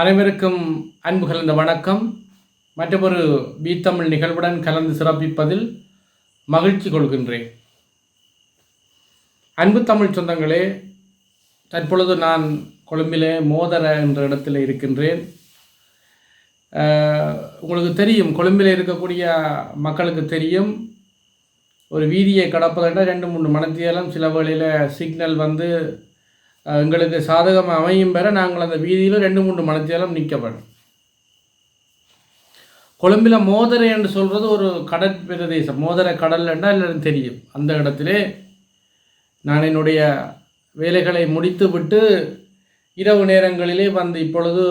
அனைவருக்கும் அன்பு கலந்த வணக்கம். மற்றொரு பீத்தமிழ் நிகழ்வுடன் கலந்து சிறப்பிப்பதில் மகிழ்ச்சி கொள்கின்றேன். அன்பு தமிழ் சொந்தங்களே தற்பொழுது நான் கொழும்பிலே மோதர என்ற இடத்தில் இருக்கின்றேன். உங்களுக்கு தெரியும் கொழும்பில் இருக்கக்கூடிய மக்களுக்கு தெரியும். ஒரு வீதியை கடப்பதுன்னா ரெண்டு மூணு மணத்தியாலும் சில வழியில் சிக்னல் வந்து எங்களுக்கு சாதகம் அமையும் பெற நாங்கள் அந்த வீதியில் ரெண்டு மூன்று மனத்தியாலும் நிற்கப்படும் கொழும்பில் மோதரை என்று சொல்கிறது ஒரு கடற்பிரதேசம் மோதரை கடல் என்றால் எல்லாரும் தெரியும். அந்த இடத்திலே நான் என்னுடைய வேலைகளை முடித்துவிட்டு இரவு நேரங்களிலே வந்து இப்பொழுது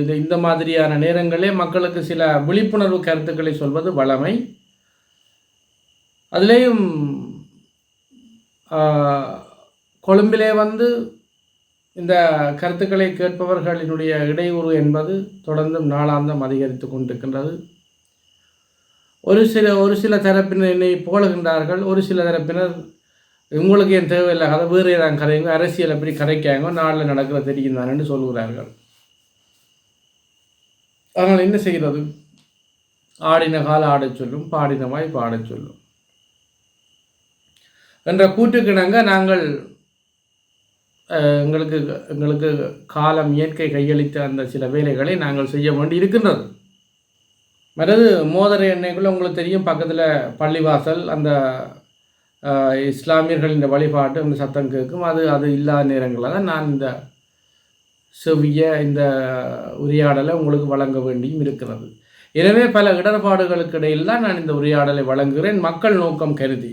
இது இந்த மாதிரியான நேரங்களே மக்களுக்கு சில விழிப்புணர்வு கருத்துக்களை சொல்வது வளமை. அதுலேயும் கொழும்பிலே வந்து இந்த கருத்துக்களை கேட்பவர்களினுடைய இடையூறு என்பது தொடர்ந்தும் நாளாந்தம் அதிகரித்து கொண்டிருக்கின்றது. ஒரு சில ஒரு சில தரப்பினர் என்னை புகழ்கின்றார்கள். ஒரு சில தரப்பினர் உங்களுக்கு என் தேவையில்லை? கதை வேறு ஏதாவது கதைங்க அரசியல் எப்படி கதைக்காங்க நாளில் நடக்கிற தெரியும் தானேன்னு சொல்கிறார்கள். அதனால் என்ன செய்கிறது? ஆடின கால ஆடச் சொல்லும் பாடினமாய் பாடச் சொல்லும். என்ற கூற்றுக்கிணங்க நாங்கள் எங்களுக்கு எங்களுக்கு காலம் இயற்கை கையளித்த அந்த சில வேலைகளை நாங்கள் செய்ய வேண்டி இருக்கின்றது மற்றது மோதிர எண்ணெய்க்குள்ளே உங்களுக்கு தெரியும் பக்கத்தில் பள்ளிவாசல் அந்த இஸ்லாமியர்களின் வழிபாட்டு அந்த சத்தம் கேட்கும் அது அது இல்லாத நேரங்களில் தான் நான் இந்த செவ்விய இந்த உரையாடலை உங்களுக்கு வழங்க வேண்டியும் இருக்கிறது. எனவே பல இடர்பாடுகளுக்கு இடையில் தான் நான் இந்த உரையாடலை வழங்குகிறேன். மக்கள் நோக்கம் கருதி.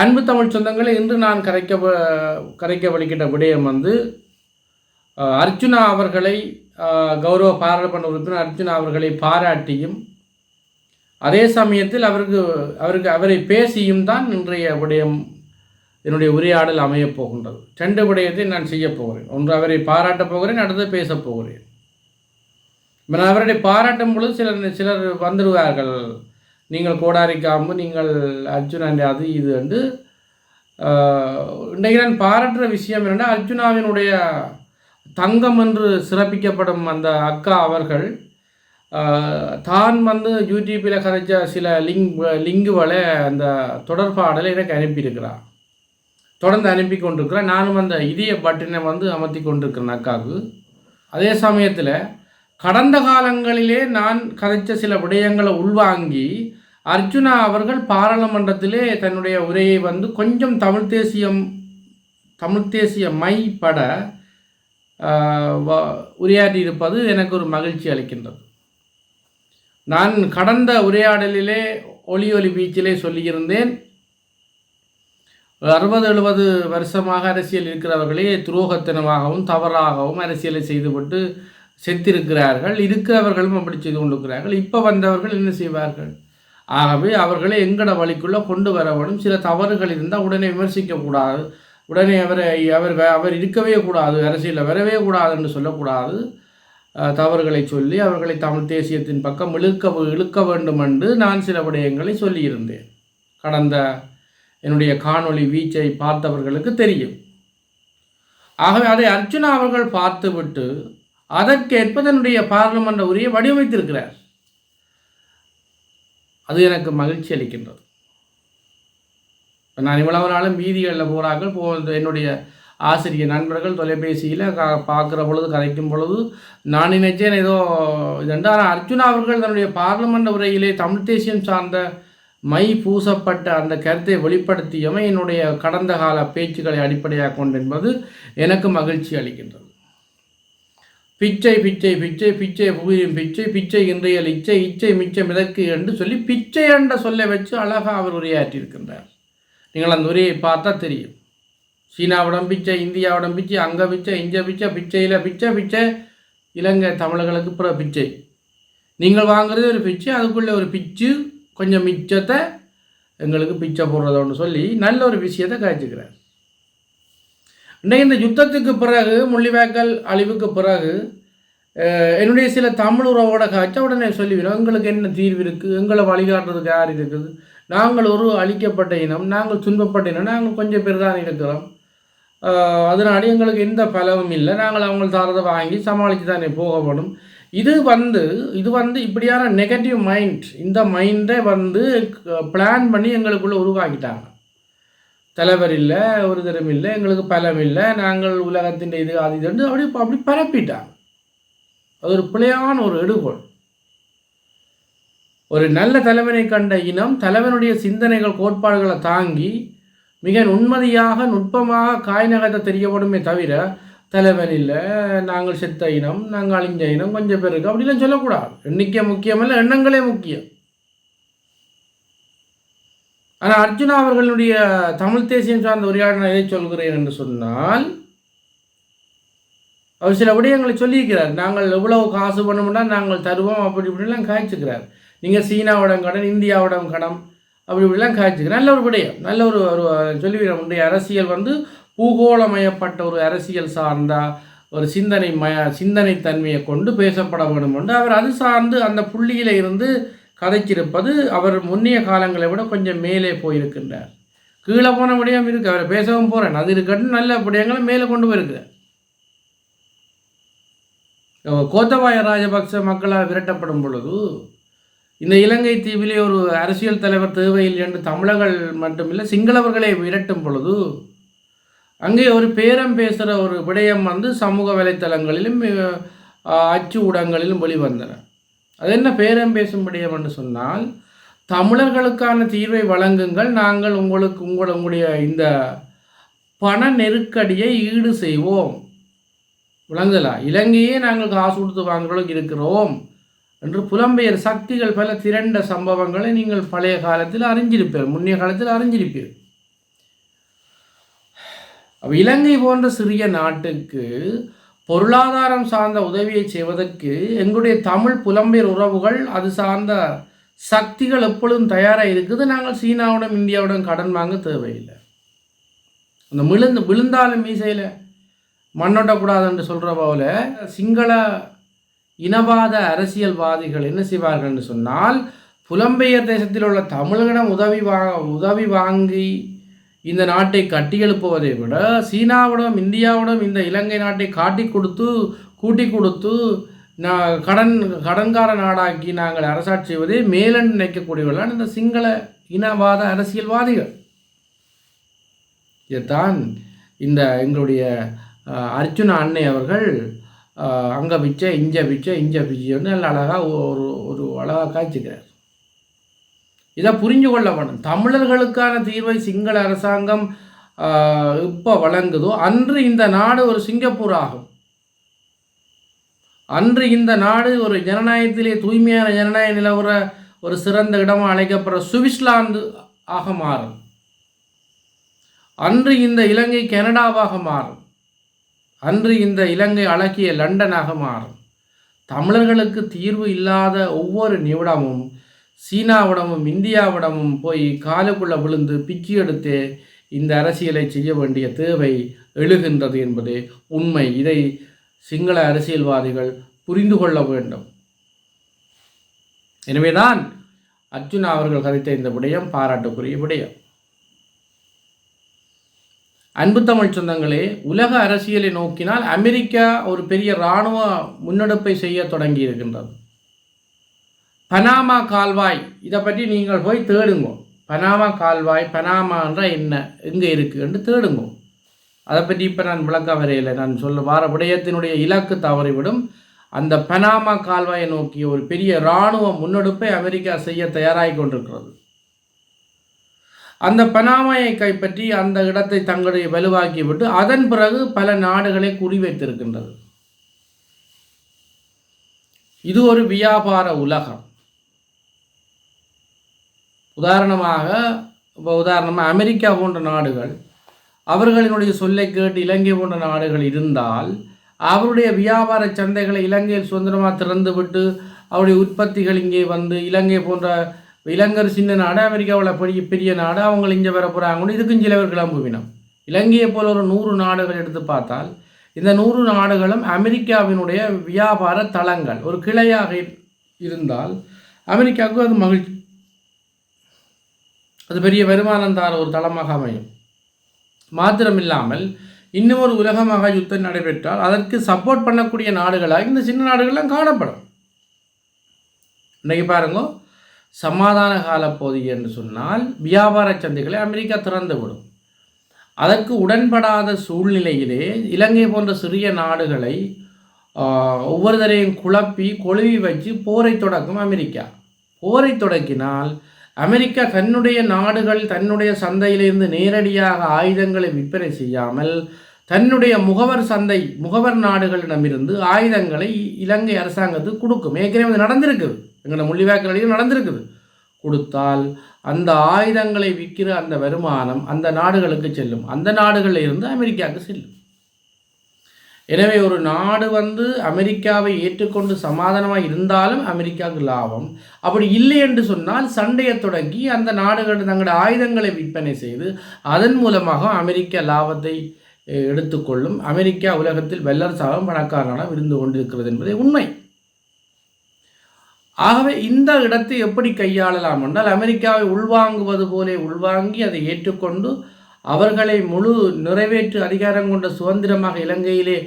அன்பு தமிழ் சொந்தங்களை இன்று நான் கரைக்க கரைக்க வழிகிட்ட விடயம் வந்து அர்ஜுனா அவர்களை கௌரவ பாராளுமன்ற உறுப்பினர் அர்ஜுனா அவர்களை பாராட்டியும் அதே சமயத்தில் அவருக்கு அவருக்கு அவரை பேசியும் தான் இன்றைய விடயம் என்னுடைய உரையாடல் அமையப் போகின்றது. ரெண்டு விடயத்தை நான் செய்யப் போகிறேன். ஒன்று அவரை பாராட்டப் போகிறேன் அடுத்து பேசப் போகிறேன். நான் அவருடைய பாராட்டும் பொழுது சிலர் சிலர் வந்துடுவார்கள் நீங்கள் கோடாரிக்காம்பு நீங்கள் அர்ஜுனன் அது இது வந்து இன்றைக்கு நான் பாராட்டுற விஷயம் என்னென்னா அர்ஜுனாவினுடைய தங்கம் என்று சிறப்பிக்கப்படும் அந்த அக்கா அவர்கள் தான் வந்து யூடியூப்பில் கதைச்ச சில லிங்க் லிங்குகளை அந்த தொடர்பாடலை எனக்கு அனுப்பியிருக்கிறார். தொடர்ந்து அனுப்பி கொண்டிருக்கிறேன் நானும் அந்த இதய பட்டினை வந்து அமர்த்தி கொண்டிருக்கிறேன் அக்காவுக்கு. அதே சமயத்தில் கடந்த காலங்களிலே நான் கதைச்ச சில விடயங்களை உள்வாங்கி அர்ஜுனா அவர்கள் பாராளுமன்றத்திலே தன்னுடைய உரையை வந்து கொஞ்சம் தமிழ் தேசியம் தமிழ் தேசிய மை பட ஆஹ், இருப்பது எனக்கு ஒரு மகிழ்ச்சி அளிக்கின்றது. நான் கடந்த உரையாடலிலே ஒளி ஒலி பீச்சிலே சொல்லியிருந்தேன் அறுபது எழுபது வருஷமாக அரசியல் இருக்கிறவர்களே துரோகத்தனமாகவும் தவறாகவும் அரசியலை செய்துவிட்டு செத்திருக்கிறார்கள் இருக்கிறவர்களும் அப்படி செய்து கொண்டிருக்கிறார்கள். இப்போ வந்தவர்கள் என்ன செய்வார்கள்? ஆகவே அவர்களை எங்கட வழிக்குள்ளே கொண்டு வரவனும் சில தவறுகள் இருந்தால் உடனே விமர்சிக்கக்கூடாது. உடனே அவரை அவர் வே- அவர் இருக்கவே கூடாது. அரசியலில் வரவே கூடாது என்று சொல்லக்கூடாது. தவறுகளை சொல்லி அவர்களை தமிழ் தேசியத்தின் பக்கம் இழுக்க இழுக்க வேண்டும் என்று நான் சில விடயங்களை சொல்லியிருந்தேன். கடந்த என்னுடைய காணொளி வீச்சை பார்த்தவர்களுக்கு தெரியும். ஆகவே அதை அர்ஜுனா அவர்கள் பார்த்துவிட்டு அதற்கேற்ப தன்னுடைய பாராளுமன்ற உரையை வடிவமைத்திருக்கிறார். அது எனக்கு மகிழ்ச்சி அளிக்கின்றது. இப்போ நான் இவ்வளவு நாளும் வீதிகளில் போகிறார்கள் போ என்னுடைய ஆசிரியர் நண்பர்கள் தொலைபேசியில் க பார்க்குற பொழுது கதைக்கும் பொழுது நான் நினைச்சேன் ஏதோ இதெண்டா ஆனால் அர்ஜுனா அவர்கள் தன்னுடைய பார்லிமெண்ட் உரையிலே தமிழ் தேசியம் சார்ந்த மை பூசப்பட்ட அந்த கருத்தை வெளிப்படுத்தியமை என்னுடைய கடந்த கால பேச்சுக்களை அடிப்படையாக கொண்டு என்பது எனக்கு மகிழ்ச்சி அளிக்கின்றது. பிச்சை பிச்சை பிச்சை பிச்சை புவியும் பிச்சை பிச்சை இன்றைய இச்சை இச்சை மிச்சம் மிதக்கு என்று சொல்லி பிச்சை என்ற சொல்லை வச்சு அழகாக அவர் உரையாற்றியிருக்கின்றார். நீங்கள் அந்த உரையை பார்த்தா தெரியும். சீனாவிடம் பிச்சை இந்தியாவிடம் பிச்சை அங்கே பிச்சை இங்கே பிச்சை பிச்சையில் பிச்சை பிச்சை இலங்கை தமிழர்களுக்கு பிற பிச்சை. நீங்கள் வாங்குறது ஒரு பிச்சை அதுக்குள்ளே ஒரு பிச்சு கொஞ்சம் மிச்சத்தை எங்களுக்கு பிச்சை போடுறதோன்னு சொல்லி நல்ல ஒரு விஷயத்தை காய்ச்சிக்கிறார். இன்றைக்கு இந்த யுத்தத்துக்கு பிறகு முள்ளிவாய்க்கால் அழிவுக்கு பிறகு என்னுடைய சில தமிழ் உறவோட காய்ச்சா உடனே சொல்லிவிடும் எங்களுக்கு என்ன தீர்வு இருக்குது எங்களை வழிகாட்டுறதுக்கு யார் இருக்குது? நாங்கள் ஒரு அழிக்கப்பட்ட இனம் நாங்கள் துன்பப்பட்ட இனம் நாங்கள் கொஞ்சம் பேர் தான் இருக்கிறோம். அதனால எங்களுக்கு எந்த பலவும் இல்லை. நாங்கள் அவங்க தரதை வாங்கி சமாளித்து தானே போக வேணும் இது வந்து இது வந்து இப்படியான நெகட்டிவ் மைண்ட் இந்த மைண்டை வந்து பிளான் பண்ணி எங்களுக்குள்ளே உருவாக்கிட்டாங்க. தலைவர் இல்லை ஒரு தரம் இல்லை எங்களுக்கு பலம் இல்லை நாங்கள் உலகத்தின் இது அது இது அப்படி அப்படி பரப்பிட்டாங்க. அது ஒரு பிழையான ஒரு எடுகோள். ஒரு நல்ல தலைவனை கண்ட இனம் தலைவனுடைய சிந்தனைகள் கோட்பாடுகளை தாங்கி மிக உண்மதியாக நுட்பமாக காய் நகர்த்த தெரியப்படுமே தவிர தலைவன் இல்லை நாங்கள் செத்த இனம் நாங்கள் அழிஞ்ச இனம் கொஞ்சம் பேருக்கு அப்படிலாம் சொல்லக்கூடாது. எண்ணிக்கை முக்கியமல்ல எண்ணங்களே முக்கியம். ஆனால் அர்ஜுனா அவர்களுடைய தமிழ் தேசியம் சார்ந்த உரையாடல் எதை சொல்கிறேன் என்று சொன்னால் அவர் சில விடயங்களை சொல்லியிருக்கிறார். நாங்கள் எவ்வளவு காசு பண்ணமுன்னா நாங்கள் தருவோம் அப்படி இப்படிலாம் காய்ச்சிக்கிறார். நீங்கள் சீனாவிடம் கடன் இந்தியாவிடம் கடன் அப்படி இப்படிலாம் காய்ச்சிக்கிறார். நல்ல ஒரு விடயம். நல்ல ஒரு ஒரு சொல்லிவிட உடைய அரசியல் வந்து பூகோளமயப்பட்ட ஒரு அரசியல் சார்ந்த ஒரு சிந்தனை மய சிந்தனை தன்மையை கொண்டு பேசப்பட வேண்டும் என்று அவர் அது சார்ந்து அந்த புள்ளியில் இருந்து கதைச்சிருப்பது அவர் முன்னைய காலங்களை விட கொஞ்சம் மேலே போயிருக்கின்றார். கீழே போன விடயம் இருக்குது அவரை பேசவும் போகிறேன் அது இருக்கட்டும் நல்ல விடயங்களை மேலே கொண்டு போயிருக்கிறார். கோத்தபாய ராஜபக்ச மக்களால் விரட்டப்படும் பொழுது இந்த இலங்கை தீவிலே ஒரு அரசியல் தலைவர் தேவையில்லை என்று தமிழர்கள் மட்டுமில்லை சிங்களவர்களை விரட்டும் பொழுது அங்கே ஒரு பேரம் பேசுகிற ஒரு விடயம் வந்து சமூக வலைத்தளங்களிலும் அச்சு ஊடகங்களிலும் வெளிவந்தன. அது என்ன பேரம் பேசும் விடயம் என்று சொன்னால் தமிழர்களுக்கான தீர்வை வழங்குங்கள் நாங்கள் உங்களுக்கு உங்களுடைய இந்த பண நெருக்கடியை ஈடு செய்வோம். விளங்குதலா? இலங்கையே நாங்கள் காசு கொடுத்து வாங்குறோம் இருக்கிறோம் என்று புலம்பெயர் சக்திகள் பல திரண்ட சம்பவங்களை நீங்கள் பழைய காலத்தில் அறிஞ்சிருப்பீர் முன்னைய காலத்தில் அறிஞ்சிருப்பீர். இலங்கை போன்ற சிறிய நாட்டுக்கு பொருளாதாரம் சார்ந்த உதவியை செய்வதற்கு எங்களுடைய தமிழ் புலம்பெயர் உறவுகள் அது சார்ந்த சக்திகள் எப்பொழுதும் தயாராக இருக்குது. நாங்கள் சீனாவுடன் இந்தியாவுடன் கடன் வாங்க தேவையில்லை. அந்த விழுந்து விழுந்தாலும் மீசையில் மண்ணொட்டக்கூடாது என்று சொல்கிற போல சிங்கள இனவாத அரசியல்வாதிகள் என்ன செய்வார்கள் என்று சொன்னால் புலம்பெயர் தேசத்தில் உள்ள தமிழர்களிடம் உதவி வா உதவி வாங்கி இந்த நாட்டை கட்டியெழுப்புவதை விட சீனாவிடம் இந்தியாவிடம் இந்த இலங்கை நாட்டை காட்டி கொடுத்து கூட்டி கொடுத்து நான் கடன் கடன்கார நாடாக்கி நாங்கள் அரசாட்சி செய்வதே மேலன் நினைக்கக்கூடியவர்கள் இந்த சிங்கள இனவாத அரசியல்வாதிகள். இதைத்தான் இந்த எங்களுடைய அர்ஜுன அன்னை அவர்கள் அங்கே பிச்சை இஞ்ச பிச்சை இஞ்ச பிச்சைன்னு நல்ல அழகாக ஒரு ஒரு அழகாக காய்ச்சிக்கிறார். இதை புரிஞ்சு கொள்ள வேணும். தமிழர்களுக்கான தீர்வை சிங்கள அரசாங்கம் இப்போ வழங்குதோ அன்று இந்த நாடு ஒரு சிங்கப்பூர் ஆகும். அன்று இந்த நாடு ஒரு ஜனநாயகத்திலே தூய்மையான ஜனநாயக நிலவர ஒரு சிறந்த இடமாக அழைக்கப்படுற சுவிட்சர்லாந்து ஆக மாறும். அன்று இந்த இலங்கை கனடாவாக மாறும். அன்று இந்த இலங்கை அழகிய லண்டனாக மாறும். தமிழர்களுக்கு தீர்வு இல்லாத ஒவ்வொரு நிமிடமும் சீனாவிடமும் இந்தியாவிடமும் போய் காலுக்குள்ளே விழுந்து பிக்கி எடுத்தே இந்த அரசியலை செய்ய வேண்டிய தேவை எழுகின்றது என்பது உண்மை. இதை சிங்கள அரசியல்வாதிகள் புரிந்து கொள்ள வேண்டும். எனவேதான் அர்ஜுனா அவர்கள் கதைத்த இந்த விடயம் பாராட்டுக்குரிய விடயம். அன்பு தமிழ் சொந்தங்களே உலக அரசியலை நோக்கினால் அமெரிக்கா ஒரு பெரிய இராணுவ முன்னெடுப்பை செய்ய தொடங்கி இருக்கின்றது. பனாமா கால்வாய் இதை பற்றி நீங்கள் போய் தேடுங்க. பனாமா கால்வாய் பனாமான்ற என்ன எங்கே இருக்குது என்று தேடுங்க. அதை பற்றி இப்போ நான் விளக்க வரையில நான் சொல்ல வார விடயத்தினுடைய இலக்கு தவறிவிடும். அந்த பனாமா கால்வாயை நோக்கிய ஒரு பெரிய இராணுவ முன்னெடுப்பை அமெரிக்கா செய்ய தயாராகி கொண்டிருக்கிறது. அந்த பனாமாயை கைப்பற்றி அந்த இடத்தை தங்களுடைய வலுவாக்கிவிட்டு அதன் பிறகு பல நாடுகளை குறிவைத்திருக்கின்றது. இது ஒரு வியாபார உலகம். உதாரணமாக இப்போ உதாரணமாக அமெரிக்கா போன்ற நாடுகள் அவர்களினுடைய சொல்லை கேட்டு இலங்கை போன்ற நாடுகள் இருந்தால் அவருடைய வியாபார சந்தைகளை இலங்கையில் சுதந்திரமாக திறந்துவிட்டு அவருடைய உற்பத்திகள் இங்கே வந்து இலங்கை போன்ற இலங்கர் சின்ன நாடு அமெரிக்காவில் பெரிய பெரிய நாடு அவங்க இங்கே வர போகிறாங்கன்னு இதுக்கும் சிலவர் கிளம்புவினம் இலங்கையை போல ஒரு நூறு நாடுகள் எடுத்து பார்த்தால் இந்த நூறு நாடுகளும் அமெரிக்காவினுடைய வியாபார தளங்கள். ஒரு கிளையாக இருந்தால் அமெரிக்காவுக்கு அது மகிழ்ச்சி. அது பெரிய வருமானம் தார ஒரு தளமாக அமையும். மாத்திரமில்லாமல் இன்னும் ஒரு உலக யுத்தம் நடைபெற்றால் அதற்கு சப்போர்ட் பண்ணக்கூடிய நாடுகளாக இந்த சின்ன நாடுகள்லாம் காணப்படும். இன்றைக்கி பாருங்க சமாதான கால பகுதி என்று சொன்னால் வியாபார சந்தைகளை அமெரிக்கா திறந்துவிடும். அதற்கு உடன்படாத சூழ்நிலையிலே இலங்கை போன்ற சிறிய நாடுகளை ஒவ்வொருத்தரையும் குழப்பி கொழுவி வச்சு போரை தொடக்கும் அமெரிக்கா. போரை தொடக்கினால் அமெரிக்கா தன்னுடைய நாடுகள் தன்னுடைய சந்தையிலிருந்து நேரடியாக ஆயுதங்களை விற்பனை செய்யாமல் தன்னுடைய முகவர் சந்தை முகவர் நாடுகளிடமிருந்து ஆயுதங்களை இலங்கை அரசாங்கத்துக்கு கொடுக்கும். ஏற்கனவே நடந்திருக்குது. எங்களோட முள்ளிவாய்க்கலையும் நடந்திருக்குது. கொடுத்தால் அந்த ஆயுதங்களை விற்கிற அந்த வருமானம் அந்த நாடுகளுக்கு செல்லும். அந்த நாடுகளில் இருந்து அமெரிக்காவுக்கு செல்லும். எனவே ஒரு நாடு வந்து அமெரிக்காவை ஏற்றுக்கொண்டு சமாதானமாக இருந்தாலும் அமெரிக்காவுக்கு லாபம். அப்படி இல்லை என்று சொன்னால் சண்டையை தொடங்கி அந்த நாடுகள் தங்களுடைய ஆயுதங்களை விற்பனை செய்து அதன் மூலமாக அமெரிக்க லாபத்தை எடுத்துக்கொள்ளும். அமெரிக்கா உலகத்தில் வெள்ளரசாகவும் பணக்காரனாக இருந்து கொண்டிருக்கிறது என்பது உண்மை. ஆகவே இந்த இடத்தை எப்படி கையாளலாம் என்றால் அமெரிக்காவை உள்வாங்குவது போலே உள்வாங்கி அதை ஏற்றுக்கொண்டு அவர்களை முழு நிறைவேற்று அதிகாரம் கொண்ட சுதந்திரமாக இலங்கையிலே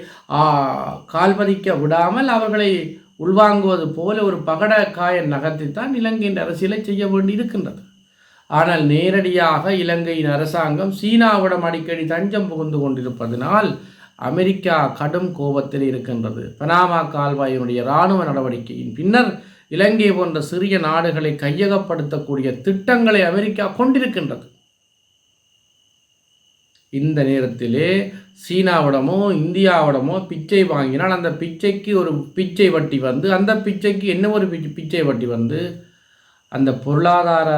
கால்பதிக்க விடாமல் அவர்களை உள்வாங்குவது போல ஒரு பகட காய நகர்த்தித்தான் இலங்கையின் அரசியலை செய்ய வேண்டி இருக்கின்றது ஆனால் நேரடியாக இலங்கையின் அரசாங்கம் சீனாவிடம் அடிக்கடி தஞ்சம் புகுந்து கொண்டிருப்பதனால் அமெரிக்கா கடும் கோபத்தில் இருக்கின்றது. பனாமா கால்வாயினுடைய இராணுவ நடவடிக்கையின் பின்னர் இலங்கை போன்ற சிறிய நாடுகளை கையகப்படுத்தக்கூடிய திட்டங்களை அமெரிக்கா கொண்டிருக்கின்றது. இந்த நேரத்திலே சீனாவிடமோ இந்தியாவிடமோ பிச்சை வாங்கினால் அந்த பிச்சைக்கு ஒரு பிச்சை வட்டி வந்து அந்த பிச்சைக்கு என்ன ஒரு பிச்சை வட்டி வந்து அந்த பொருளாதார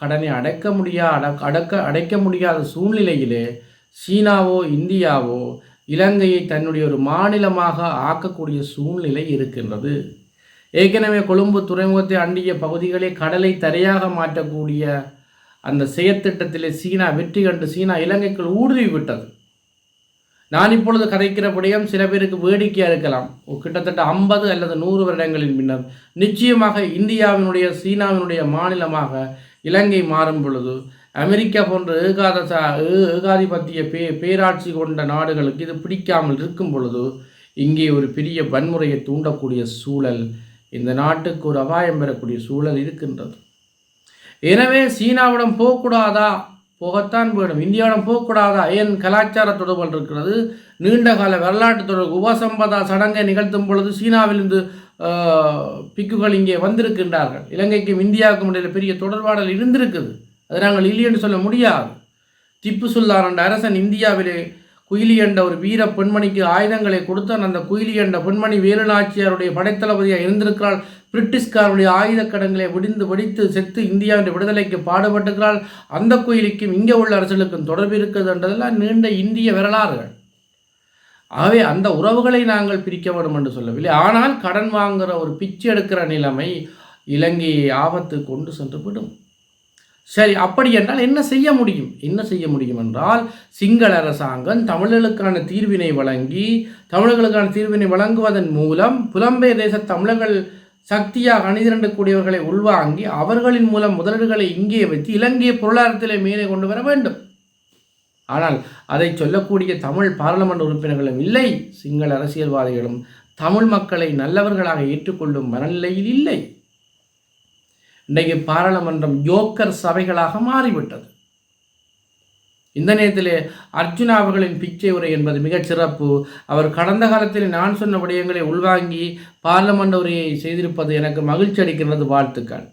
கடனை அடைக்க முடியா அடக்க அடைக்க முடியாத சூழ்நிலையிலே சீனாவோ இந்தியாவோ இலங்கையை தன்னுடைய ஒரு மாநிலமாக ஆக்கக்கூடிய சூழ்நிலை இருக்கின்றது. ஏற்கனவே கொழும்பு துறைமுகத்தை அண்டிய பகுதிகளே கடலை தரையாக மாற்றக்கூடிய அந்த செயற்திட்டத்திலே சீனா வெற்றி கண்டு சீனா இலங்கைக்குள் ஊடுருவி விட்டது. நான் இப்பொழுது கதைக்கிறபடியும் சில பேருக்கு வேடிக்கையாக இருக்கலாம். கிட்டத்தட்ட ஐம்பது அல்லது நூறு வருடங்களின் பின்னர் நிச்சயமாக இந்தியாவினுடைய சீனாவினுடைய மாநிலமாக இலங்கை மாறும் பொழுது அமெரிக்கா போன்ற ஏகாதச ஏகாதிபத்திய பே பேராட்சி கொண்ட நாடுகளுக்கு இது பிடிக்காமல் இருக்கும் பொழுது இங்கே ஒரு பெரிய வன்முறையை தூண்டக்கூடிய சூழல் இந்த நாட்டுக்கு ஒரு அபாயம் பெறக்கூடிய சூழல் இருக்கின்றது. எனவே சீனாவிடம் போகக்கூடாதா? போகத்தான் போயிடும் இந்தியாவிடம் போகக்கூடாதா? ஏன் கலாச்சார தொடர்புகள் இருக்கிறது? நீண்ட கால வரலாற்று தொடர்பு உபசம்பதா சடங்கை நிகழ்த்தும் பொழுது சீனாவிலிருந்து பிக்குகள் இங்கே வந்திருக்கின்றார்கள். இலங்கைக்கும் இந்தியாவுக்கும் இடையில் பெரிய தொடர்பாடல் இருந்திருக்குது. அதை நாங்கள் இல்லை என்று சொல்ல முடியாது. திப்பு சுல்தான் என்ற அரசன் இந்தியாவிலே குயிலி என்ற ஒரு வீர பெண்மணிக்கு ஆயுதங்களை கொடுத்தான். அந்த குயிலி என்ற பெண்மணி வேலுநாச்சியாருடைய படைத்தளபதியாக இருந்திருக்கிறாள். பிரிட்டிஷ்காருடைய ஆயுத கடன்களை விடிந்து வெடித்து செத்து இந்தியாவின் விடுதலைக்கு பாடுபட்டுக்கிறாள் அந்த குயிலிக்கும் இங்கே உள்ள அரசுகளுக்கும் தொடர்பு இருக்கிறது என்றதெல்லாம் நீண்ட இந்திய வரலாறுகள். ஆகவே அந்த உறவுகளை நாங்கள் பிரிக்க வேண்டும் என்று சொல்லவில்லை. ஆனால் கடன் வாங்குகிற ஒரு பிச்சை எடுக்கிற நிலைமை இலங்கையை ஆபத்து கொண்டு சென்று விடும். சரி அப்படி என்றால் என்ன செய்ய முடியும்? என்ன செய்ய முடியும் என்றால் சிங்கள அரசாங்கம் தமிழர்களுக்கான தீர்வினை வழங்கி தமிழர்களுக்கான தீர்வினை வழங்குவதன் மூலம் புலம்பெயர் தேச தமிழர்கள் சக்தியாக அணிதிரண்டக்கூடியவர்களை உள்வாங்கி அவர்களின் மூலம் முதலீடுகளை இங்கே வைத்து இலங்கையை பொருளாதாரத்திலே மேலே கொண்டு வர வேண்டும். ஆனால் அதை சொல்லக்கூடிய தமிழ் பாராளுமன்ற உறுப்பினர்களும் இல்லை. சிங்கள அரசியல்வாதிகளும் தமிழ் மக்களை நல்லவர்களாக ஏற்றுக்கொள்ளும் மனநிலையில் இல்லை. இன்றைக்கு பாராளுமன்றம் யோக்கர் சபைகளாக மாறிவிட்டது. இந்த நேரத்தில் அர்ஜுனா அவர்களின் பிச்சை உரை என்பது மிகச் சிறப்பு. அவர் கடந்த காலத்தில் நான் சொன்ன விடயங்களை உள்வாங்கி பார்லமெண்ட் உரையை செய்திருப்பது எனக்கு மகிழ்ச்சி அளிக்கிறது வாழ்த்துக்கள்.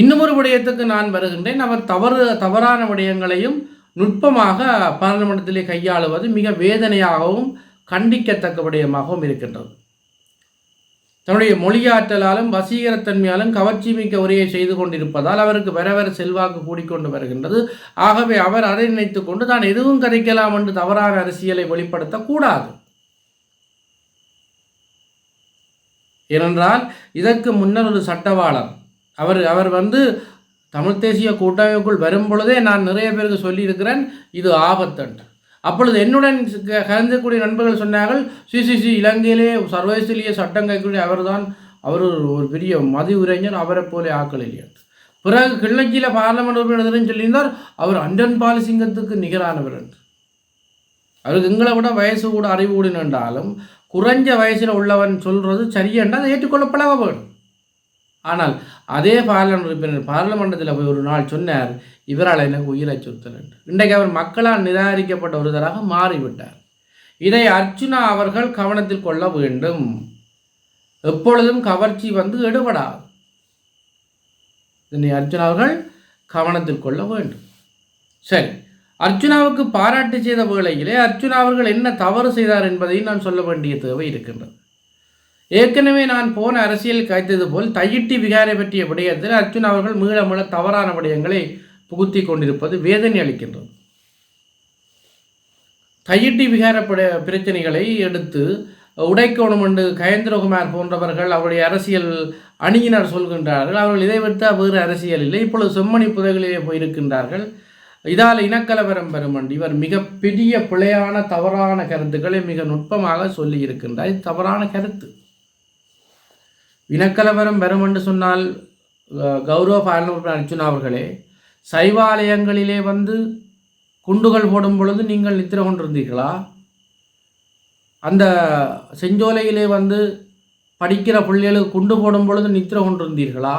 இன்னும் ஒரு விடயத்துக்கு நான் வருகின்றேன். அவர் தவறு தவறான விடயங்களையும் நுட்பமாக பாராளுமன்றத்திலே கையாளுவது மிக வேதனையாகவும் கண்டிக்கத்தக்க விடயமாகவும் இருக்கின்றது. தன்னுடைய மொழியாற்றலாலும் வசீகரத்தன்மையாலும் கவர்ச்சி மிக்க உரையை செய்து கொண்டிருப்பதால் அவருக்கு வர வர செல்வாக்கு கூடிக்கொண்டு வருகின்றது. ஆகவே அவர் அதை நினைத்து கொண்டு தான் எதுவும் கதைக்கலாம் என்று தவறான அரசியலை வெளிப்படுத்தக்கூடாது ஏனென்றால் இதற்கு முன்னர் ஒரு சட்டவாளர் அவர் அவர் வந்து தமிழ் தேசிய கூட்டமைப்புக்குள் வரும் பொழுதே நான் நிறைய பேருக்கு சொல்லியிருக்கிறேன் இது ஆபத்தன்று. அப்பொழுது என்னுடன் கலந்துக்கூடிய நண்பர்கள் சொன்னார்கள் சிசிசி இலங்கையிலே சர்வதேசத்திலேயே சட்டம் கைக்கூடிய அவர்தான் அவர் ஒரு பெரிய மதி உரைஞர் அவரை போல ஆக்கள் இல்லையா பிறகு கிள்ளச்சியில் பார்லமெண்ட் உறுப்பினர் சொல்லியிருந்தார் அவர் அண்டன் பாலசிங்கத்துக்கு நிகரானவர் என்று. அவருக்கு எங்களை விட வயசு கூட அறிவு கூட நின்றாலும் குறைஞ்ச வயசில் உள்ளவன் சொல்கிறது சரியென்றால் அதை ஏற்றுக்கொள்ள பழக வேணும் ஆனால் அதே பார்லமெண்ட் உறுப்பினர் பார்லமெண்டத்தில் போய் ஒரு நாள் சொன்னார் இவரால் எனக்கு உயிரை சுத்தல் என்று. இன்றைக்கு அவர் மக்களால் நிராகரிக்கப்பட்ட ஒருவராக மாறிவிட்டார். இதை அர்ச்சுனா அவர்கள் கவனத்தில் கொள்ள வேண்டும். எப்பொழுதும் கவர்ச்சி வந்து எடுபடாது. இதனை அர்ஜுனா அவர்கள் கவனத்தில் கொள்ள வேண்டும். சரி அர்ஜுனாவுக்கு பாராட்டு செய்த வேளையிலே அர்ஜுனா அவர்கள் என்ன தவறு செய்தார் என்பதையும் நான் சொல்ல வேண்டிய தேவை இருக்கின்றது. ஏற்கனவே நான் போன அரசியல் காய்த்தது போல் தையிட்டி விகாரை பற்றிய விடயத்தில் அர்ஜுன் அவர்கள் மீள மீள தவறான விடயங்களை புகுத்தி கொண்டிருப்பது வேதனை அளிக்கின்றது. தையிட்டி விகார பிரச்சனைகளை எடுத்து உடைக்கோணம் என்று கயந்திரகுமார் போன்றவர்கள் அவருடைய அரசியல் அணியினர் சொல்கின்றார்கள். அவர்கள் இதை விட்டு வேறு அரசியல் இல்லை. இப்பொழுது செம்மணி புதைகளிலே போயிருக்கின்றார்கள். இதால் இனக்கலவரம் பெறும் இவர் மிகப்பெரிய பிழையான தவறான கருத்துக்களை மிக நுட்பமாக சொல்லியிருக்கின்றார். தவறான கருத்து. இனக்கலவரம் வரும் என்று சொன்னால் கௌரவ பாராளுமன்ற அர்ஜுனா அவர்களே சைவாலயங்களிலே வந்து குண்டுகள் போடும் பொழுது நீங்கள் நித்திர கொண்டிருந்தீர்களா? அந்த செஞ்சோலையிலே வந்து படிக்கிற பிள்ளைகளுக்கு குண்டு போடும் பொழுது நித்திர கொண்டிருந்தீர்களா?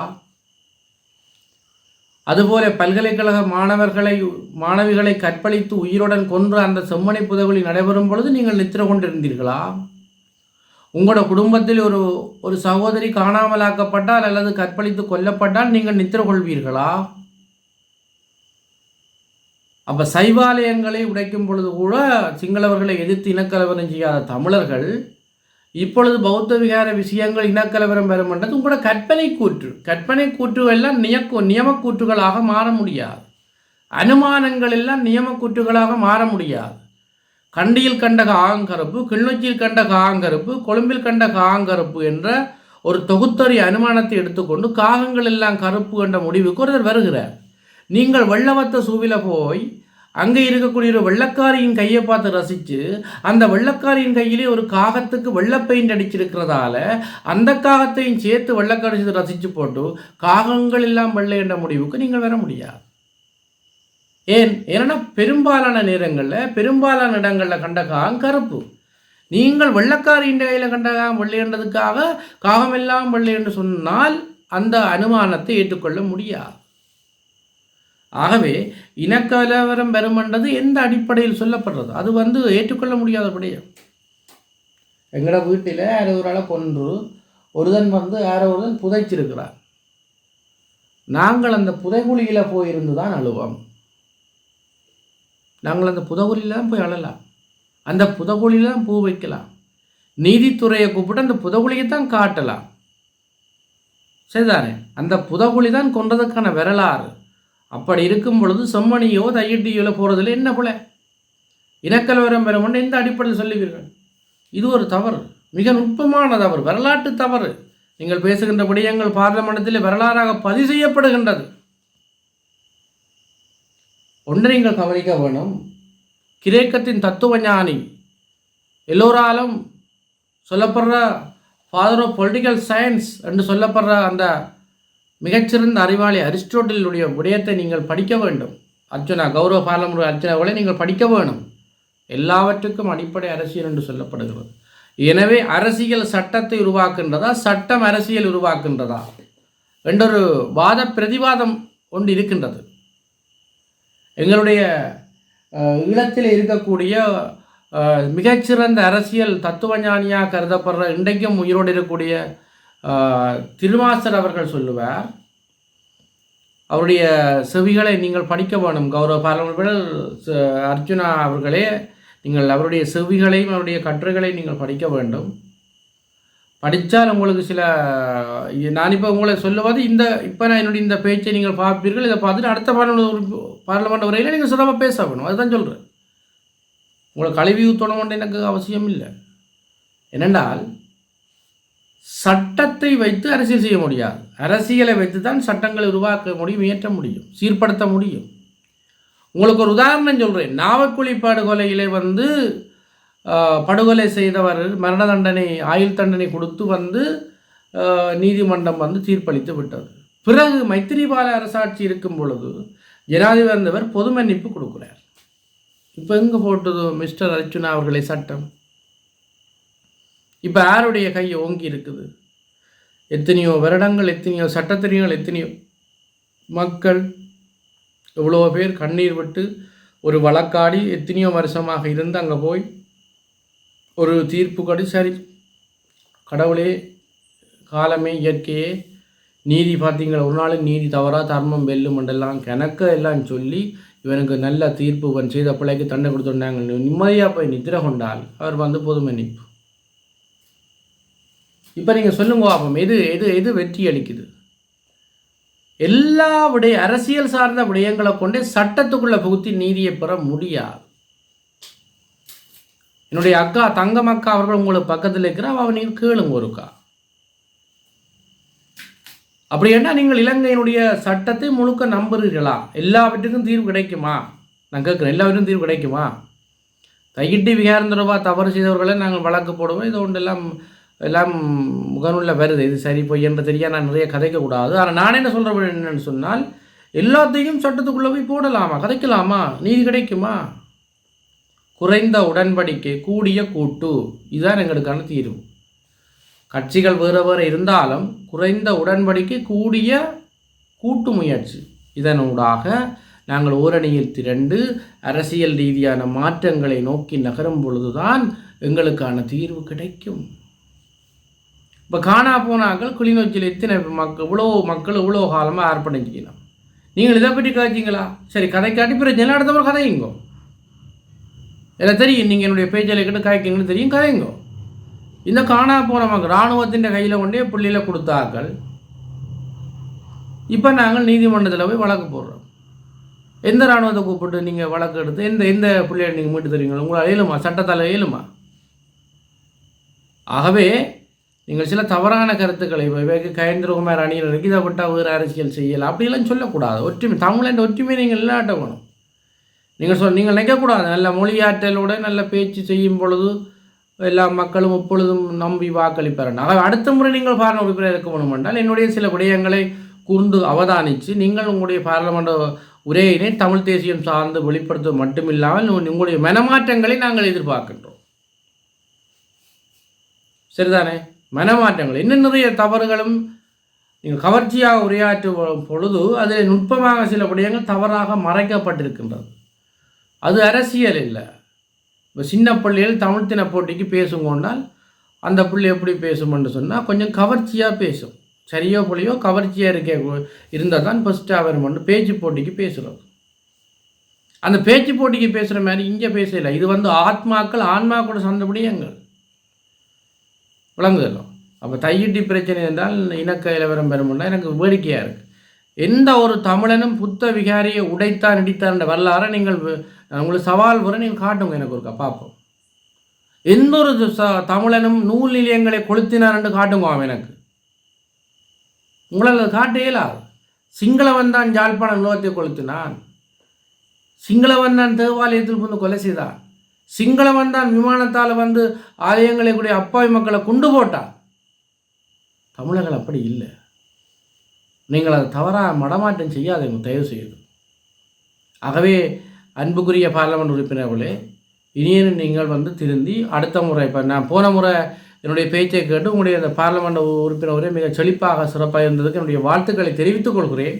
அதுபோல பல்கலைக்கழக மாணவர்களை மாணவிகளை கற்பழித்து உயிருடன் கொன்று அந்த செம்மனை புதவுகளில் நடைபெறும் பொழுது நீங்கள் நித்திர கொண்டிருந்தீர்களா? உங்களோட குடும்பத்தில் ஒரு ஒரு சகோதரி காணாமலாக்கப்பட்டால் அல்லது கற்பழித்து கொல்லப்பட்டால் நீங்கள் நித்திர கொள்வீர்களா? அப்ப சைவாலயங்களை உடைக்கும் பொழுது கூட சிங்களவர்களை எதிர்த்து இனக்கலவரம் செய்யாத தமிழர்கள் இப்பொழுது பௌத்த விகார விஷயங்கள் இனக்கலவரம் பெறும்ன்றது உங்களோட கற்பனை கூற்று. கற்பனை கூற்றுகள் எல்லாம் நியக்கு நியமக்கூற்றுகளாக மாற முடியாது. அனுமானங்கள் எல்லாம் நியமக்கூற்றுகளாக மாற முடியாது. கண்டியில் கண்ட காங்கருப்பு கிளிநொச்சியில் கண்ட காங்கருப்பு கொழும்பில் கண்ட காங்கருப்பு என்ற ஒரு தொகுத்தறி அனுமானத்தை எடுத்துக்கொண்டு காகங்கள் எல்லாம் கருப்பு என்ற முடிவுக்கு ஒருவர் வருகிறார். நீங்கள் வெள்ளவத்த சூவில போய் அங்கே இருக்கக்கூடிய ஒரு வெள்ளக்காரியின் கையை பார்த்து ரசித்து அந்த வெள்ளக்காரியின் கையிலே ஒரு காகத்துக்கு வெள்ளை பெயிண்ட் அடிச்சிருக்கிறதால அந்த காகத்தையும் சேர்த்து வெள்ளக்காரி ரசித்து போட்டு காகங்கள் எல்லாம் வெள்ளை என்ற முடிவுக்கு நீங்கள் வர முடியாது. ஏன் ஏன்னா பெரும்பாலான நேரங்களில் பெரும்பாலான இடங்களில் கண்ட காகம் கருப்பு. நீங்கள் வெள்ளக்காரியின் கையில் கண்ட காகம் வெள்ளை என்றதுக்காக காகம் எல்லாம் வெள்ளை என்று சொன்னால் அந்த அனுமானத்தை ஏற்றுக்கொள்ள முடியாது. ஆகவே இனக்கலவரம் பெறும் எந்த அடிப்படையில் சொல்லப்படுறது அது வந்து ஏற்றுக்கொள்ள முடியாத எங்களோட வீட்டில் யாரோ ஒரு ஆளை கொன்று ஒருதன் வந்து யாரோ ஒருதன் புதைச்சிருக்கிறார். நாங்கள் அந்த புதைகுழியில் போயிருந்து தான் அழுவோம். நாங்கள் அந்த புதகுழியில் போய் அழலாம். அந்த புதகுழியில் பூ வைக்கலாம். நீதித்துறையை கூப்பிட்டு அந்த புதகுழியை தான் காட்டலாம். சரிதானே? அந்த புதகுழி தான் கொன்றதுக்கான வரலாறு. அப்படி இருக்கும் பொழுது செம்மணியோ தையிட்டியோ போகிறதுல என்ன போல இனக்கலவரம் பெறும் எந்த அடிப்படையில் சொல்லுவீர்கள்? இது ஒரு தவறு. மிக நுட்பமான தவறு வரலாற்று தவறு. நீங்கள் பேசுகின்ற விடயங்கள் பார்லமெண்டத்தில் வரலாறாக பதிவு செய்யப்படுகின்றது. ஒன்றை நீங்கள் கவனிக்க வேணும். கிரேக்கத்தின் தத்துவ ஞானி எல்லோராலும் சொல்லப்படுற ஃபாதர் ஆஃப் பொலிட்டிக்கல் சயின்ஸ் என்று சொல்லப்படுற அந்த மிகச்சிறந்த அறிவாளி அரிஸ்டோட்டலுடைய விடயத்தை நீங்கள் படிக்க வேண்டும். அர்ஜுனா கௌரவ பாரம்பரிய அர்ஜுனாவை நீங்கள் படிக்க வேணும். எல்லாவற்றுக்கும் அடிப்படை அரசியல் என்று சொல்லப்படுகிறது. எனவே அரசியல் சட்டத்தை உருவாக்குன்றதா சட்டம் அரசியல் உருவாக்குன்றதா என்றொரு வாத பிரதிவாதம் ஒன்று இருக்கின்றது. எங்களுடைய அஹ், ஈழத்தில் இருக்கக்கூடிய மிகச்சிறந்த அரசியல் தத்துவஞானியாக கருதப்படுற இன்றைக்கும் உயிரோடு இருக்கக்கூடிய அஹ், திருமாசர் அவர்கள் சொல்லுவார் அவருடைய செவிகளை நீங்கள் படிக்க வேணும். கௌரவ பாராளுமன்ற அர்ஜுனா அவர்களே நீங்கள் அவருடைய செவிகளையும் அவருடைய கட்டுரைகளையும் நீங்கள் படிக்க வேண்டும். படித்தால் உங்களுக்கு சில நான் இப்போ உங்களை சொல்லுவது இந்த இப்போ நான் என்னுடைய இந்த பேச்சை நீங்கள் பார்ப்பீர்கள் இதை பார்த்துட்டு அடுத்த பாராளுமன்ற உறுப்பி- பாராளுமன்ற உரையில் நீங்கள் சுதமாக பேச வேணும். அதுதான் சொல்கிறேன் உங்களை கழுவி ஊற்றணும் எனக்கு அவசியம் இல்லை. என்னென்றால் சட்டத்தை வைத்து அரசியல் செய்ய முடியாது. அரசியலை வைத்து தான் சட்டங்களை உருவாக்க முடியும் இயற்ற முடியும் சீர்படுத்த முடியும். உங்களுக்கு ஒரு உதாரணம் சொல்கிறேன் நாவக்குழி படுகொலையிலே வந்து படுகொலை செய்தவர் மரண தண்டனை ஆயுள் தண்டனை கொடுத்து வந்து நீதிமன்றம் வந்து தீர்ப்பளித்து விட்டது. பிறகு மைத்திரிபால அரசாட்சி இருக்கும் பொழுது ஜனாதிபதி இருந்தவர் பொது மன்னிப்பு கொடுக்கிறார். இப்போ எங்கே போட்டது மிஸ்டர் அர்ஜுனா அவர்களை சட்டம்? இப்போ யாருடைய கை ஓங்கி இருக்குது? எத்தனையோ வருடங்கள் எத்தனையோ சட்டத்திரியங்கள் எத்தனையோ மக்கள் எவ்வளோ பேர் கண்ணீர் விட்டு ஒரு வழக்காடி எத்தனையோ வருஷமாக இருந்து அங்கே போய் ஒரு தீர்ப்பு கடி சரி. கடவுளே காலமே இயற்கையே நீதி பார்த்தீங்களா? ஒரு நாள் நீதி தவறாக தர்மம் வெல்லும் என்றெல்லாம் கணக்க எல்லாம் சொல்லி இவனுக்கு நல்ல தீர்ப்பு இவன் செய்த பிள்ளைக்கு தண்டை கொடுத்துட்டாங்க நிம்மதியாக போய் நித்திர கொண்டால் அவர் வந்து பொது மன்னிப்பு இப்போ நீங்கள் சொல்லுங்க அப்போ எது எது எது வெற்றி அளிக்குது? எல்லா விடைய அரசியல் சார்ந்த விடயங்களை கொண்டே சட்டத்துக்குள்ளே புகுத்தி நீதியை பெற முடியாது. என்னுடைய அக்கா தங்கம் அக்கா அவர்கள் உங்களுக்கு பக்கத்தில் இருக்கிற அவன் நீங்கள் கேளுங்க ஒருக்கா அப்படி என்ன நீங்கள் இலங்கையினுடைய சட்டத்தை முழுக்க நம்புறீர்களா? எல்லாவற்றுக்கும் தீர்வு கிடைக்குமா? நான் கேட்குறேன் எல்லாவற்றும் தீர்வு கிடைக்குமா? தையிட்டு விகாரம் ரூபா தவறு செய்தவர்களை நாங்கள் வழக்கு போடுவோம். இது ஒன்றெல்லாம் எல்லாம் முகநூலில் வருது. இது சரி பொய் என்று தெரியா நான் நிறைய கதைக்கக்கூடாது. ஆனால் நான் என்ன சொல்கிறேன் என்னென்னு சொன்னால் எல்லாத்தையும் சட்டத்துக்குள்ளே போய் போடலாமா? கதைக்கலாமா? நீதி கிடைக்குமா? குறைந்த உடன்படிக்கை கூடிய கூட்டு. இதுதான் எங்களுக்கான தீர்வு. கட்சிகள் வேறு வேறு இருந்தாலும் குறைந்த உடன்படிக்கை கூடிய கூட்டு முயற்சி. இதனூடாக நாங்கள் ஓரணியில் திரண்டு அரசியல் ரீதியான மாற்றங்களை நோக்கி நகரும் பொழுதுதான் எங்களுக்கான தீர்வு கிடைக்கும். இப்போ காணா போனாக்கள் கிளிநொச்சியில் எத்தனை மக்கள் இவ்வளோ மக்கள் இவ்வளோ காலமாக அர்ப்பணிச்சிக்கலாம் நீங்கள் இதை பற்றி காய்ச்சிங்களா சரி கதை காட்டி பிரச்சனை அடுத்தவரை கதையுங்கோ? எல்லாம் தெரியும். நீங்கள் என்னுடைய பேச்சில் கிட்ட காய்க்கிங்கன்னு தெரியும். கதைங்க இந்த காணா போன மக்கள் இராணுவத்தின் கையில் கொண்டே பிள்ளையில் கொடுத்தாக்கள் இப்போ நாங்கள் நீதிமன்றத்தில் போய் வழக்கு போடுறோம். எந்த இராணுவத்தை கூப்பிட்டு நீங்கள் வழக்கு எடுத்து எந்த எந்த பிள்ளையை நீங்கள் மீட்டு தருவீங்களா உங்களால் இயலுமா? சட்டத்தால் இயலுமா? ஆகவே நீங்கள் சில தவறான கருத்துக்களை கயந்திரகுமார் அணியில் இதை விட்டால் வேறு அரசியல் செய்யலாம். அப்படிலாம் சொல்லக்கூடாது. ஒற்றுமை தமிழன் ஒற்றுமை நீங்கள் இல்லாட்டணும் நீங்கள் சொல் நீங்கள் நினைக்கக்கூடாது. நல்ல மொழியாற்றலோட நல்ல பேச்சு செய்யும் பொழுது எல்லா மக்களும் எப்பொழுதும் நம்பி வாக்களிப்பார்கள் ஆக அடுத்த முறை நீங்கள் பாராளுமன்ற உறுப்பினர் இருக்க வேண்டும் என்றால் என்னுடைய சில விடயங்களை கூர்ந்து அவதானித்து நீங்கள் உங்களுடைய பாராளுமன்ற உரையினை தமிழ் தேசியம் சார்ந்து வெளிப்படுத்த மட்டுமில்லாமல் உங்களுடைய மனமாற்றங்களை நாங்கள் எதிர்பார்க்கின்றோம். சரிதானே? மனமாற்றங்கள். இன்னும் நிறைய தவறுகளும் நீங்கள் கவர்ச்சியாக உரையாற்றும் பொழுது அதில் நுட்பமாக சில விடயங்கள் தவறாக மறைக்கப்பட்டிருக்கின்றது. அது அரசியல் இல்லை. இப்போ சின்ன பிள்ளைகள் தமிழ் தின போட்டிக்கு பேசுங்கன்னால் அந்த பிள்ளை எப்படி பேசுமென்று சொன்னால் கொஞ்சம் கவர்ச்சியாக பேசும். சரியோ புள்ளியோ கவர்ச்சியாக இருக்க இருந்தால் தான் ஃபஸ்ட்டு அவர் மட்டும் பேச்சு போட்டிக்கு பேசுகிறோம் அந்த பேச்சு போட்டிக்கு பேசுகிற மாதிரி இங்கே பேசல. இது வந்து ஆத்மாக்கள் ஆன்மா கூட சந்தபடியங்கள் விளங்குதலும் அப்போ தையிட்டி பிரச்சனை என்றால் இனக்க இலவரம் பெறும்னா எனக்கு வேடிக்கையாக இருக்குது எந்த ஒரு தமிழனும் புத்த விகாரியை உடைத்தான் இடித்தான் வரலாறை நீங்கள் நான் உங்களுக்கு சவால் வர நீங்கள் காட்டுங்க எனக்கு ஒருக்கா பார்ப்போம் எந்த ஒரு ச தமிழனும் நூல் நிலையங்களை கொளுத்தினார் என்று காட்டுங்க அவன் எனக்கு. உங்களால் காட்ட இயலாது சிங்களவன் தான் ஜாழ்ப்பாண நூலகத்தை கொளுத்தினான். சிங்களவன் தான் தேவாலயத்தில் வந்து கொலை செய்தான் சிங்களவன் தான் விமானத்தால் வந்து ஆலயங்களை கூடிய அப்பாவி மக்களை கொண்டு போட்டான் தமிழர்கள் அப்படி இல்லை. நீங்கள் அதை தவறாக மடமாற்றம் செய்யாதீங்க தயவு செய்யுது ஆகவே அன்புக்குரிய பார்லமெண்ட் உறுப்பினர்களே இனியும் நீங்கள் வந்து திருந்தி அடுத்த முறை இப்போ நான் போன முறை என்னுடைய பேச்சை கேட்டு உங்களுடைய அந்த பார்லமெண்ட் உறுப்பினர் உரை மிக செழிப்பாக சிறப்பாக இருந்ததுக்கு என்னுடைய வாழ்த்துக்களை தெரிவித்துக் கொள்கிறேன்.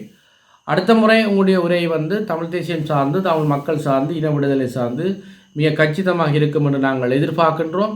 அடுத்த முறை உங்களுடைய உரை வந்து தமிழ் தேசியம் சார்ந்து தமிழ் மக்கள் சார்ந்து இன விடுதலை சார்ந்து மிக கச்சிதமாக இருக்கும் என்று நாங்கள் எதிர்பார்க்கின்றோம்.